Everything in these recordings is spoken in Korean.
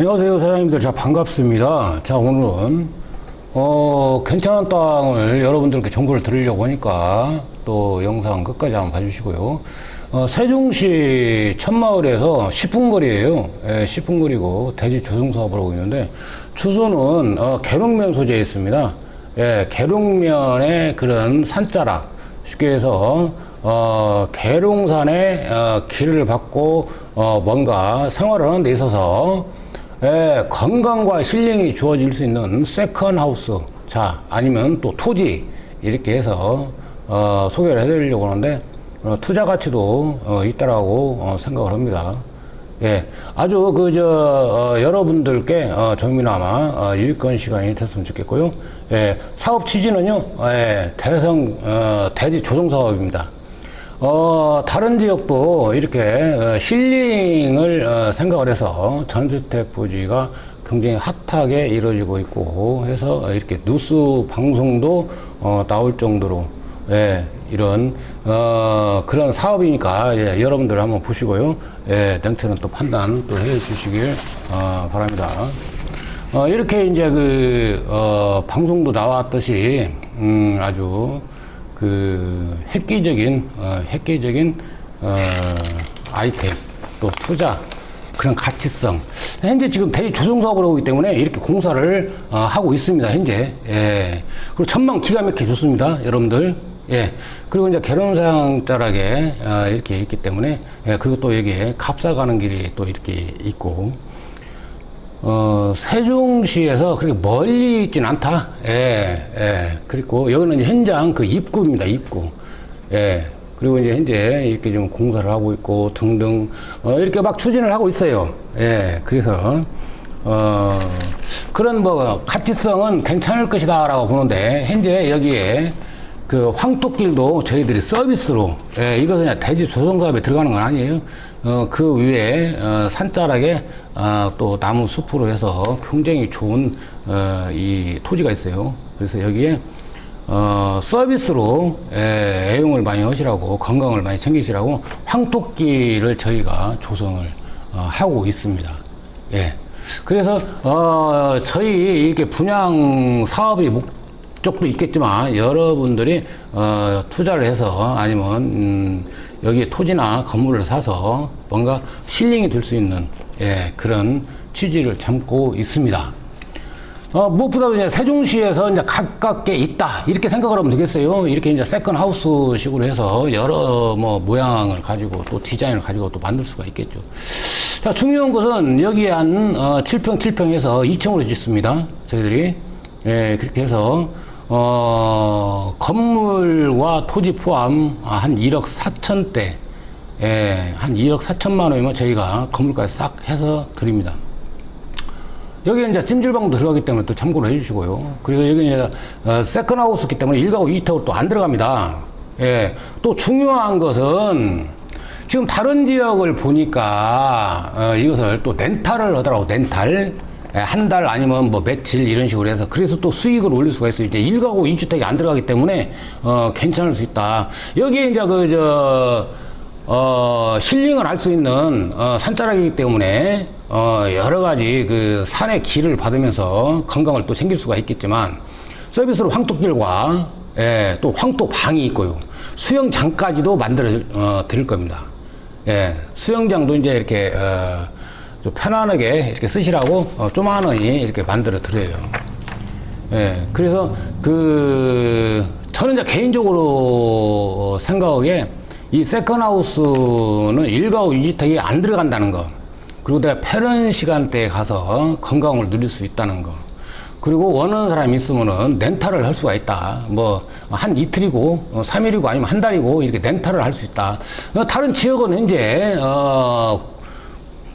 안녕하세요 사장님들. 자 반갑습니다. 자 오늘은 어 괜찮은 땅을 여러분들께 정보를 드리려고 하니까 또 영상 끝까지 한번 봐주시고요. 어, 세종시 천마을에서 10분 거리에요. 예, 10분 거리고 대지 조성 사업을 하고 있는데 주소는 어, 계룡면 소재에 있습니다. 예, 계룡면의 그런 산자락. 쉽게 해서 어, 계룡산의 어, 길을 받고 어, 뭔가 생활을 하는 데 있어서 예, 건강과 힐링이 주어질 수 있는 세컨 하우스 자 아니면 또 토지 이렇게 해서 어, 소개를 해드리려고 하는데 어, 투자 가치도 어, 있다라고 어, 생각을 합니다. 예, 아주 그 저 어, 여러분들께 어, 좀이나마 어, 유익한 시간이 됐으면 좋겠고요. 예, 사업 취지는요, 예, 대성 어, 대지 조성 사업입니다. 어, 다른 지역도 이렇게 어, 힐링을 어, 생각을 해서 전주택 부지가 굉장히 핫하게 이루어지고 있고 해서 이렇게 뉴스 방송도 어, 나올 정도로 예, 이런 어, 그런 사업이니까 예, 여러분들 한번 보시고요. 예, 냉철한 또 판단 또 해주시길 어, 바랍니다. 어, 이렇게 이제 그, 어, 방송도 나왔듯이, 음, 아주 그 획기적인, 어, 획기적인, 어, 아이템, 또 투자, 그런 가치성. 현재 지금 대지 조성 사업을 하고 있기 때문에 이렇게 공사를 어, 하고 있습니다, 현재. 예. 그리고 전망 기가 막히게 좋습니다, 여러분들. 예. 그리고 이제 결혼상 자락에 어, 이렇게 있기 때문에, 예. 그리고 또 여기에 갑사 가는 길이 또 이렇게 있고, 어, 세종시에서 그렇게 멀리 있진 않다. 예, 예. 그리고 여기는 이제 현장 그 입구입니다, 입구. 예. 그리고 이제 현재 이렇게 좀 공사를 하고 있고 등등, 어, 이렇게 막 추진을 하고 있어요. 예. 그래서, 어, 그런 뭐 가치성은 괜찮을 것이다 라고 보는데, 현재 여기에 그 황토길도 저희들이 서비스로, 예, 이것은 그냥 대지 조성사업에 들어가는 건 아니에요. 어, 그 위에, 어, 산자락에, 어, 또 나무 숲으로 해서 굉장히 좋은, 어, 이 토지가 있어요. 그래서 여기에, 어, 서비스로, 예, 애용을 많이 하시라고, 건강을 많이 챙기시라고, 황토길을 저희가 조성을, 어, 하고 있습니다. 예. 그래서, 어, 저희 이렇게 분양 사업이 목적도 있겠지만, 여러분들이, 어, 투자를 해서 아니면, 음, 여기 토지나 건물을 사서 뭔가 힐링이 될 수 있는, 예, 그런 취지를 담고 있습니다. 어, 무엇보다도 이제 세종시에서 이제 가깝게 있다. 이렇게 생각을 하면 되겠어요. 이렇게 이제 세컨 하우스 식으로 해서 여러 뭐 모양을 가지고 또 디자인을 가지고 또 만들 수가 있겠죠. 자, 중요한 것은 여기에 한, 어, 7평, 7평에서 2층으로 짓습니다. 저희들이. 예, 그렇게 해서, 어, 건물과 토지 포함 한 1억 4천대, 예, 한 2억 4천만 원이면 저희가 건물까지 싹 해서 드립니다. 여기 이제 찜질방도 들어가기 때문에 또 참고로 해주시고요. 그리고 여기 이제 어, 세컨하우스기 때문에 일가구 2주택으로 또안 들어갑니다. 예. 또 중요한 것은 지금 다른 지역을 보니까 어, 이것을 또 렌탈을 하더라고 렌탈. 예, 한달 아니면 뭐 며칠 이런 식으로 해서 그래서 또 수익을 올릴 수가 있어요. 이제 일가구 2주택이 안 들어가기 때문에 어, 괜찮을 수 있다. 여기에 이제 그 저 어, 힐링을 할 수 있는 어, 산자락이기 때문에 어, 여러 가지 그 산의 길을 받으면서 건강을 또 챙길 수가 있겠지만 서비스로 황토길과 예, 또 황토방이 있고요. 수영장까지도 만들어 어, 드릴 겁니다. 예, 수영장도 이제 이렇게 어, 좀 편안하게 이렇게 쓰시라고 어, 조만원이 이렇게 만들어 드려요. 예, 그래서 그 저는 이제 개인적으로 생각하기에 이 세컨하우스는 일가구 이주택이 안 들어간다는 거. 그리고 내가 패런 시간대에 가서 건강을 누릴 수 있다는 거. 그리고 원하는 사람이 있으면은 렌탈을 할 수가 있다. 뭐, 한 이틀이고, 어, 3일이고, 아니면 한 달이고, 이렇게 렌탈을 할 수 있다. 어, 다른 지역은 현재, 어,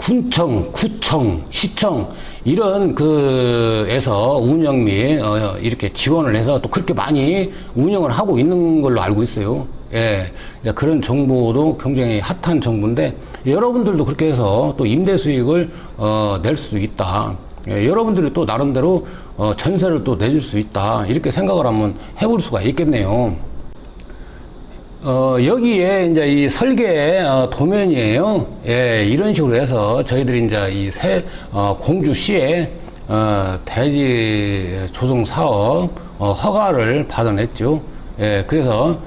군청, 구청, 시청 이런 그에서 운영 및 어, 이렇게 지원을 해서 또 그렇게 많이 운영을 하고 있는 걸로 알고 있어요. 예, 이제 그런 정보도 굉장히 핫한 정보인데 여러분들도 그렇게 해서 또 임대 수익을 어, 낼 수 있다. 예, 여러분들이 또 나름대로 어, 전세를 또 내줄 수 있다. 이렇게 생각을 한번 해볼 수가 있겠네요. 어, 여기에 이제 이 설계 어, 도면이에요. 예, 이런 식으로 해서 저희들이 이제 이 새, 어, 공주시에 어, 대지 조성 사업 어, 허가를 받아냈죠. 예, 그래서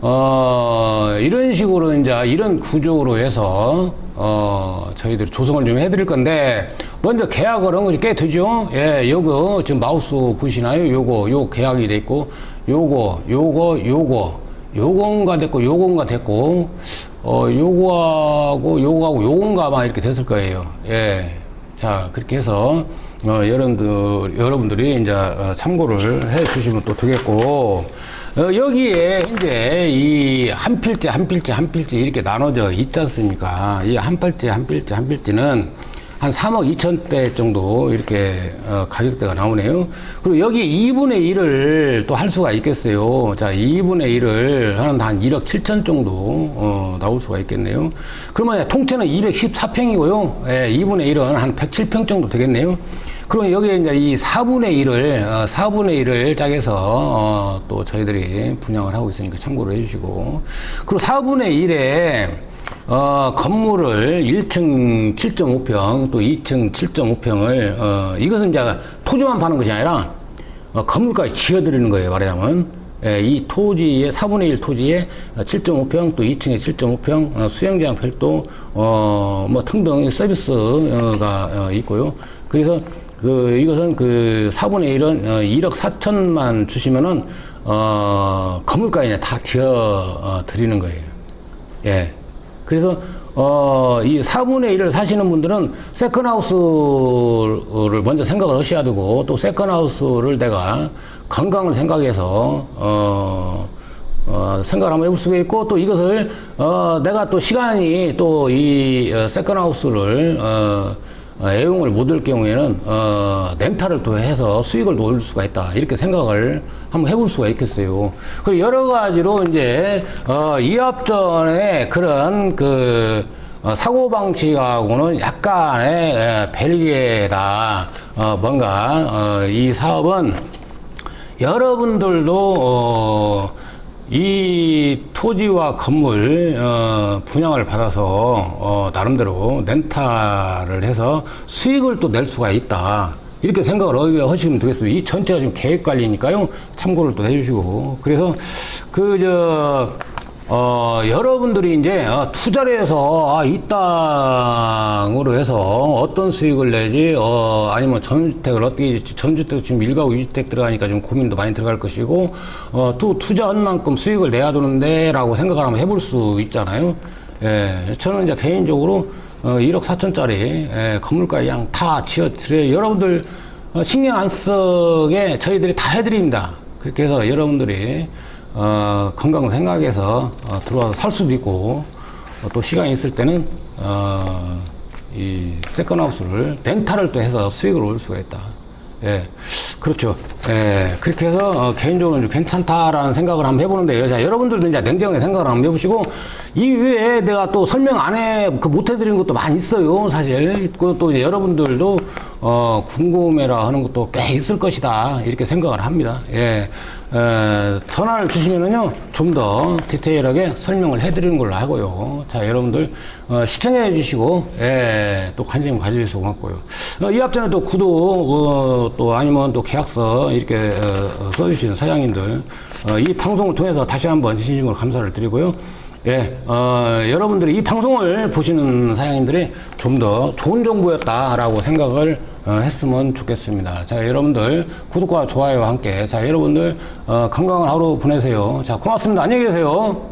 어, 이런 식으로 이제 이런 구조로 해서 어, 저희들이 조성을 좀 해드릴 건데 먼저 계약을 한 것이 꽤 되죠. 예, 요거 지금 마우스 보시나요? 요거 요 계약이 돼 있고 요거 요거 요거 요건가 됐고 요건가 됐고 어 요거하고 요거하고 요건가 아마 이렇게 됐을 거예요. 예. 자 그렇게 해서 어 여러분들 여러분들이 이제 어, 참고를 해 주시면 또 되겠고 어 여기에 이제 이 한 필지 한 필지 한 필지 이렇게 나눠져 있지 않습니까? 이 한 필지 한 필지 한 필지는 한 3억 2천대 정도 이렇게 어, 가격대가 나오네요. 그리고 여기 2분의 1을 또 할 수가 있겠어요. 자, 2분의 1을 하는 한 1억 7천 정도 어, 나올 수가 있겠네요. 그러면 통째는 214평이고요. 예, 2분의 1은 한 107평 정도 되겠네요. 그럼 여기에 이제 이 4분의 1을, 어, 4분의 1을 짝해서, 어, 또 저희들이 분양을 하고 있으니까 참고를 해주시고. 그리고 4분의 1에, 어, 건물을 1층 7.5평, 또 2층 7.5평을, 어, 이것은 이제 토지만 파는 것이 아니라, 어, 건물까지 지어드리는 거예요, 말하자면. 예, 이 토지에, 4분의 1 토지에 7.5평, 또 2층에 7.5평, 어, 수영장 별도, 어, 뭐 등등 서비스가 어, 있고요. 그래서 그, 이것은 그 4분의 1은 어, 1억 4천만 주시면은, 어, 건물까지 다 지어 어, 드리는 거예요. 예. 그래서 어, 이 4분의 1을 사시는 분들은 세컨하우스를 먼저 생각을 하셔야 되고 또 세컨하우스를 내가 건강을 생각해서 어, 어, 생각을 한번 해볼 수가 있고 또 이것을 어, 내가 또 시간이 또이 어, 세컨하우스를 어, 어, 애용을 못 할 경우에는 어, 렌탈을 또 해서 수익을 또 올릴 수가 있다. 이렇게 생각을 한번 해볼 수가 있겠어요. 그리고 여러 가지로 이제 어, 이합전의 그런 그 어, 사고 방식하고는 약간의 에, 별개다. 어, 뭔가 어, 이 사업은 여러분들도 어, 이 토지와 건물 어, 분양을 받아서 어, 나름대로 렌탈을 해서 수익을 또 낼 수가 있다. 이렇게 생각을 하시면 되겠습니다. 이 전체가 지금 계획 관리니까요. 참고를 또 해주시고. 그래서 그, 저, 어, 여러분들이 이제 어, 투자를 해서 아, 이 땅으로 해서 어떤 수익을 내지, 어, 아니면 전주택을 어떻게, 전주택 지금 1가구 2주택 들어가니까 좀 고민도 많이 들어갈 것이고, 어, 또 투자한 만큼 수익을 내야 되는데 라고 생각을 한번 해볼 수 있잖아요. 예, 저는 이제 개인적으로 어, 1억 4천짜리 예, 건물까지 그냥 다 지어드려요. 여러분들 어, 신경 안 쓰게 저희들이 다 해드립니다. 그렇게 해서 여러분들이 어, 건강 생각해서 어, 들어와서 살 수도 있고 어, 또 시간이 있을 때는 어, 이 세컨하우스를 렌탈을 또 해서 수익을 올릴 수가 있다. 예, 그렇죠. 예, 그렇게 해서 어, 개인적으로 좀 괜찮다라는 생각을 한번 해보는데요. 자, 여러분들도 이제 냉정하게 생각을 한번 해보시고 이 외에 내가 또 설명 안 해, 그못 해드리는 것도 많이 있어요. 사실. 그또 여러분들도 어, 궁금해라 하는 것도 꽤 있을 것이다. 이렇게 생각을 합니다. 예. 에, 전화를 주시면은요, 좀 더 디테일하게 설명을 해드리는 걸로 하고요. 자, 여러분들, 어, 시청해 주시고, 예, 또 관심 가져주셔서 고맙고요. 어, 이 앞전에 또 구독, 어, 또 아니면 또 계약서 이렇게 어, 어, 써주시는 사장님들, 어, 이 방송을 통해서 다시 한번 진심으로 감사를 드리고요. 예, 어, 여러분들이 이 방송을 보시는 사장님들이 좀 더 좋은 정보였다라고 생각을 어, 했으면 좋겠습니다. 자, 여러분들 구독과 좋아요와 함께 자, 여러분들 어, 건강한 하루 보내세요. 자, 고맙습니다. 안녕히 계세요.